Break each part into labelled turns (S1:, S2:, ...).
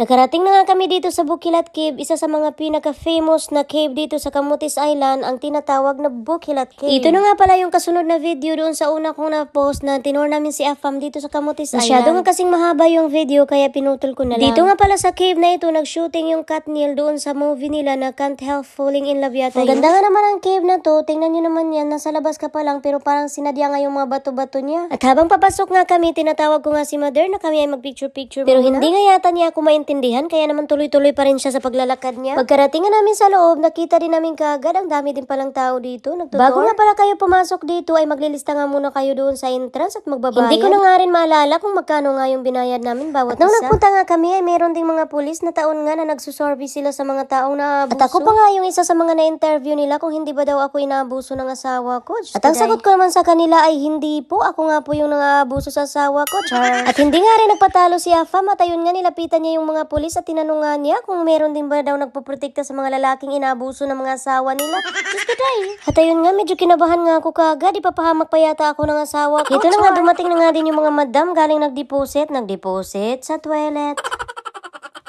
S1: Nakarating na nga kami dito sa Bukilat Cave, isa sa mga pinaka-famous na cave dito sa Camotes Island, ang tinatawag na Bukilat Cave. Ito na nga pala yung kasunod na video doon sa una kong na-post na tinor namin si Afam dito sa Camotes Island. Masyado nga kasing mahaba yung video kaya pinutol ko na lang. Dito nga pala sa cave na ito, nag-shooting yung Katniel doon sa movie nila na Can't Help Falling in Love yata. Ang ganda nga naman ang cave na to, tingnan nyo naman yan, nasa labas ka pa lang pero parang sinadya nga yung mga bato-bato niya. At habang papasok nga kami, tinatawag ko nga si Mother na kami ay mag-picture-picture Pero hindi nga yata niya ako maintindihan, kaya naman tuloy-tuloy pa rin siya sa paglalakad niya. Pagkarating nga namin sa loob, nakita din namin kaagad, ang dami din palang tao dito. Nagtutor. Bago nga pala kayo pumasok dito, ay maglilista nga muna kayo doon sa entrance at magbabayad. Hindi ko na nga rin maalala kung magkano nga yung binayad namin bawat Nung isa. nagpunta nga kami, ay meron ding mga pulis na taon nga na nagsusorby sila sa mga taong naabuso. At ako pa nga yung isa sa mga na-interview nila kung hindi ba daw ako inaabuso ng asawa ko. At ang sagot ko naman sa kanila ay hindi po. Ako nga po yung nangaabuso sa asawa ko. Char. At hindi nga rin nagpatalo si Afam at ayun nga nilapitan niya yung mga pulis at tinanong nga niya kung meron din ba daw nagpoprotekta sa mga lalaking inaabuso ng mga asawa nila. Diyos ko day. At ayun nga, medyo kinabahan nga ako kagad. Ipapahamak pa yata ako ng asawa ko. Ito na nga, dumating na nga din yung mga madam galing nag-deposit. Nag-deposit sa toilet.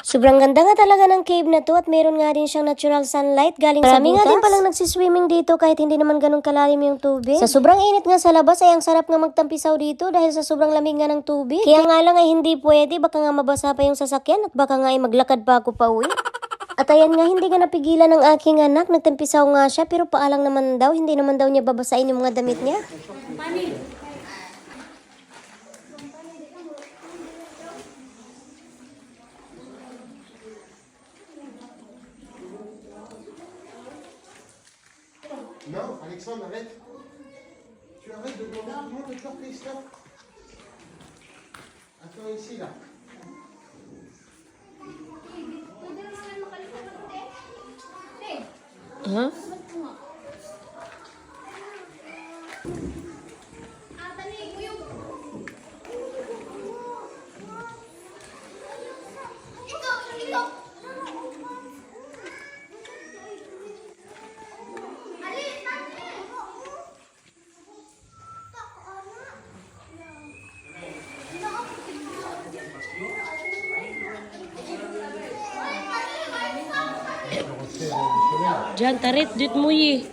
S1: Sobrang ganda nga talaga ng cave na to at meron nga din siyang natural sunlight galing sa Marami nga din palang nagsiswimming dito kahit hindi naman ganun kalalim yung tubig. Sa sobrang init nga sa labas ay ang sarap nga magtampisaw dito dahil sa sobrang lamig nga ng tubig. Kaya nga lang ay hindi pwede baka nga mabasa pa yung sasakyan at baka nga ay maglakad pa ako pa uwi. At ayan nga, hindi nga napigilan ng aking anak. Nagtampisaw nga siya, pero paalang naman daw. Hindi naman daw niya babasain yung mga damit niya.
S2: Alexandre, arrête. Tu arrêtes de demander tout le monde de stop. Attends ici, là.
S1: Ha? Diane, t'arrêtes de te mouiller.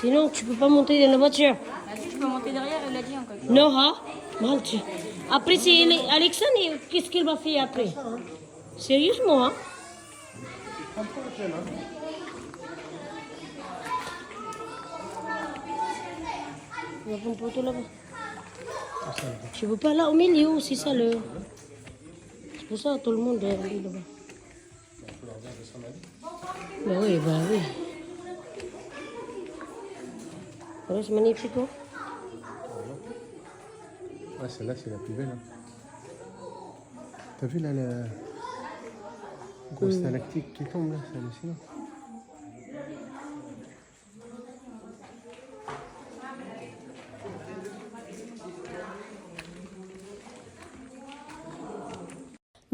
S1: Sinon, tu peux pas monter dans la voiture.
S3: Tu peux monter derrière, elle l'a dit encore.
S1: Hein Après, c'est Ale- Alexandre, qu'est-ce qu'il va faire après? Sérieusement, hein? Il y a un poteau là-bas. Tu veux pas là au milieu, c'est ça le. C'est pour ça que tout le monde est là-bas. Bah oui, bah oui. C'est magnifique, hein
S2: Ah, celle-là, c'est la plus belle. hein. T'as vu, là, la grosse stalactite qui tombe, là C'est hallucinant.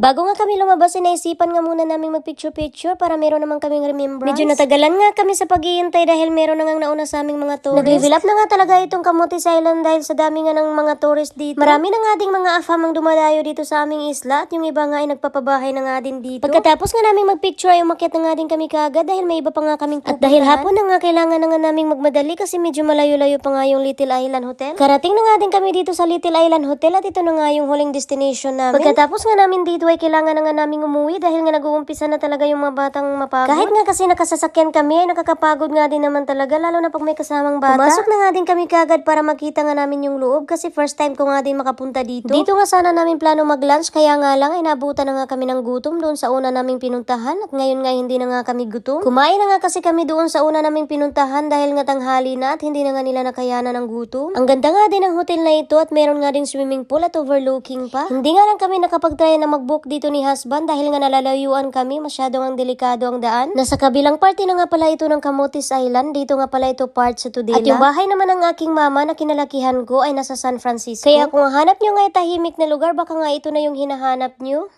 S1: Bago nga kami lumabas, inaisipan nga muna namin magpicture-picture para meron naman kaming remembrance. Medyo natagalan nga kami sa paghihintay dahil meron na nga nauna sa aming mga tourist. Nag-level up na nga talaga itong Camotes Island dahil sa dami nga ng mga tourist dito. Marami na nga ding mga afam ang dumadayo dito sa aming isla at yung iba nga ay nagpapabahay na nga din dito. Pagkatapos nga naming magpicture ay umakyat na nga din kami kaagad dahil may iba pa nga kaming At dahil hapon na nga kailangan na nga naming magmadali kasi medyo malayo-layo pa nga yung Little Island Hotel. Karating na nga din kami dito sa Little Island Hotel at ito na nga yung huling destination namin. Pagkatapos nga namin dito ay kailangan na nga naming umuwi dahil nga nag-uumpisa na talaga yung mga batang mapagod. Kahit nga kasi nakasasakyan kami ay nakakapagod nga din naman talaga lalo na pag may kasamang bata. Pumasok na nga din kami kagad para makita nga namin yung loob kasi first time ko nga din makapunta dito. Dito nga sana namin plano mag-lunch kaya nga lang ay nabutan na nga kami ng gutom doon sa una naming pinuntahan at ngayon nga hindi na nga kami gutom. Kumain na nga kasi kami doon sa una naming pinuntahan dahil nga tanghali na at hindi na nga nila nakayanan ng gutom. Ang ganda nga din ng hotel na ito at meron nga din swimming pool at overlooking pa. Hindi nga lang kami nakapag-try na mag-book dito ni husband dahil nga nalalayuan kami, masyadong ang delikado ang daan. Nasa kabilang parte na nga pala ito ng Camotes Island, dito nga pala ito part sa Tudela. At yung bahay naman ng aking mama na kinalakihan ko ay nasa San Francisco. Kaya kung hanap nyo nga tahimik na lugar, baka nga ito na yung hinahanap nyo.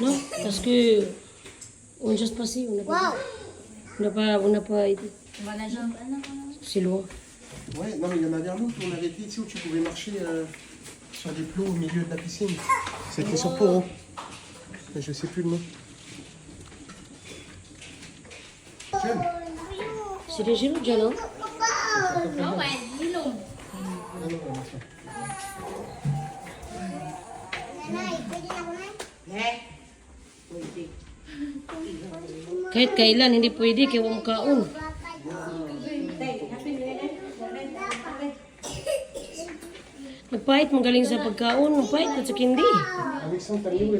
S1: Non, parce que on on n'a pas, on n'a pas, on n'a pas été.
S4: C'est loin.
S2: Ouais, non, mais il y en avait un autre, on avait été ici où tu pouvais marcher euh, sur des plots au milieu de la piscine. C'était sur Poro. Mais je sais plus le nom.
S4: C'est des genoux déjà, non Kahit kailan, hindi pwede kaya wang kaon. Nagpahit mong galing sa pagkaon, nagpahit at sa kindi.
S2: Alexandre, t'as mis où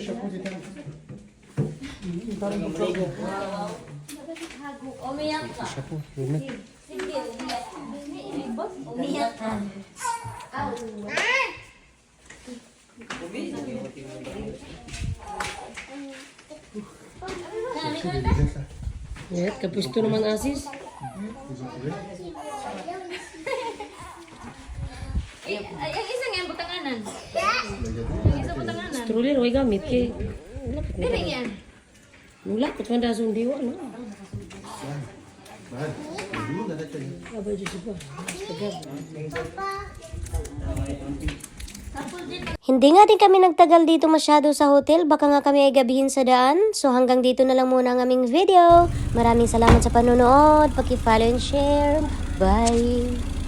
S4: Yes, kapusto naman asis.
S2: Trouvé.
S3: Ay, ang isa nga, butanganan.
S2: Il y a deux.
S4: Stroller, way gamit kay. Lapit na.
S3: Dili yan.
S4: Mulakot man dason diwa, no? Abay, Diyos ba? Pagab.
S1: Hindi nga din kami nagtagal dito masyado sa hotel, baka nga kami ay gabihin sa daan. So hanggang dito na lang muna ang aming video. Maraming salamat sa panonood, paki-follow and share. Bye!